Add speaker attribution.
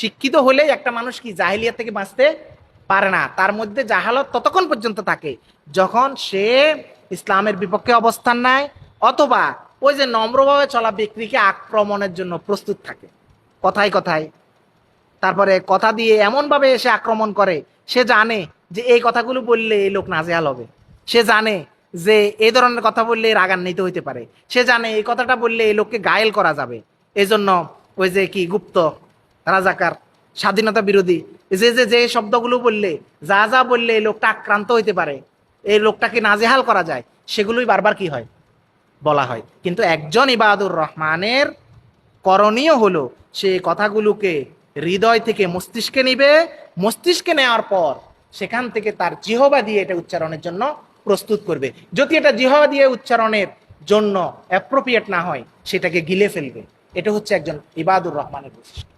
Speaker 1: শিক্ষিত হলেই একটা মানুষ কি জাহিলিয়া থেকে বাঁচতে পারে না। তার মধ্যে জাহালত ততক্ষণ পর্যন্ত থাকে যখন সে ইসলামের বিপক্ষে অবস্থান নেয় অথবা ওই যে নম্রভাবে চলা ব্যক্তিকে আক্রমণের জন্য প্রস্তুত থাকে। কথায় কথায়। তারপরে কথা দিয়ে এমনভাবে এসে আক্রমণ করে, সে জানে যে এই কথাগুলো বললে এই লোক নাজেহাল হবে। সে জানে যে এই ধরনের কথা বললে রাগান্বিত হইতে পারে। সে জানে এই কথাটা বললে এই লোককে গায়েল করা যাবে। এই জন্য ওই যে কি গুপ্ত রাজাকার, স্বাধীনতা বিরোধী। যে যে যে শব্দগুলো বললে, যা যা বললে এই লোকটা আক্রান্ত হইতে পারে, এই লোকটাকে নাজেহাল করা যায়, সেগুলোই বারবার কি হয়? বলা হয়। কিন্তু একজন ইবাদুর রহমানের করণীয় হলো, সে কথাগুলোকে হৃদয় থেকে মস্তিষ্কে নিবে, মস্তিষ্কে নেওয়ার পর সেখান থেকে তার জিহবা দিয়ে এটা উচ্চারণের জন্য প্রস্তুত করবে। যদি এটা জিহবা দিয়ে উচ্চারণের জন্য অ্যাপ্রোপ্রিয়েট না হয়, সেটাকে গিলে ফেলবে। এটা হচ্ছে একজন ইবাদুর রহমানের বৈশিষ্ট্য।